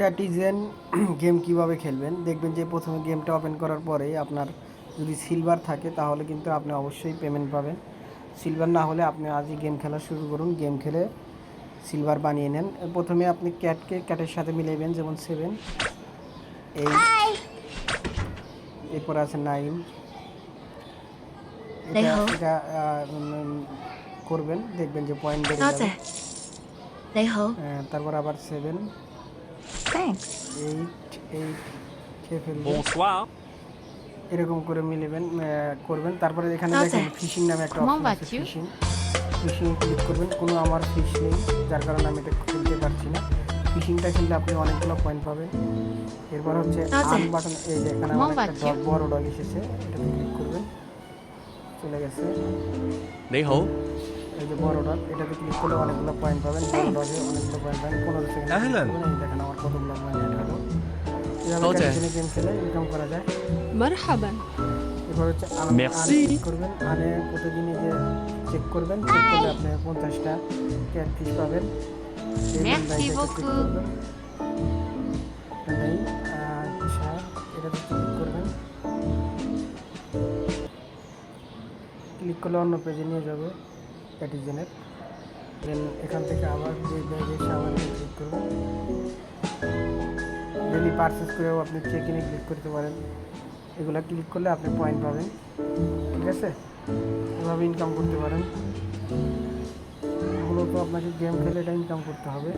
স্ট্র্যাটিজেন game কীভাবে খেলবেন? দেখবেন যে প্রথমে গেমটা ওপেন করার পরে আপনার যদি সিলভার থাকে তাহলে কিন্তু আপনি অবশ্যই পেমেন্ট পাবেন। সিলভার না হলে আপনি আজই গেম খেলা শুরু করুন। গেম খেলে সিলভার বানিয়ে নেন। প্রথমে আপনি ক্যাটকে ক্যাটের সাথে মিলাইবেন যেমন সেভেন এই এরপর আছে নাইন করবেন। দেখবেন যে পয়েন্ট হ্যাঁ, তারপর আবার সেভেন thanks. এইট এইট খেয়ে ফেলবেন Bonsoir. এরকম করে মিলেবেন করবেন। তারপরে এখানে আচ্ছা। দেখেন ফিশিং নামে একটা অপশন আছে ফিশিং ফিশিং ক্লিক করবেন। কোনো আমার ফিশ নেই যার কারণে আমি এটা খুলতে পারছি না। ফিশিংটা খেললে আপনি অনেকগুলো পয়েন্ট পাবেন। এরপর হচ্ছে আচ্ছা। আন বাটন এই যে এখানে আমার একটা ডগ বড় ডগ এসেছে এটাতে ক্লিক করবেন। চলে গেছে। 你好，এই যে বড় ডগ এটাতে ক্লিক করলে অনেকগুলো পয়েন্ট পাবেন। বড় ডগে অনেকগুলো পয়েন্ট পাবেন। পনেরো সেকেন্ড খেলে ইনকাম করা যায় মারহাবান এবার হচ্ছে মেসি করবেন মানে আর প্রতিদিনই যে চেক করবেন চেক করলে আপনি পঞ্চাশটা ক্যাটফিশ পাবেন। মেসি বকু ক্লিক করলে অন্য পেজে নিয়ে যাবে অ্যাটিজেনের দেন এখান থেকে আবার যে ব্যাগে আবার ক্লিক করবেন। ডেলি পারচেস করেও আপনি চেক ইনে ক্লিক করতে পারেন। এগুলো ক্লিক করলে আপনি পয়েন্ট পাবেন। ঠিক আছে? এভাবে ইনকাম করতে পারেন। এগুলো তো আপনাকে গেম খেলে এটা ইনকাম করতে হবে।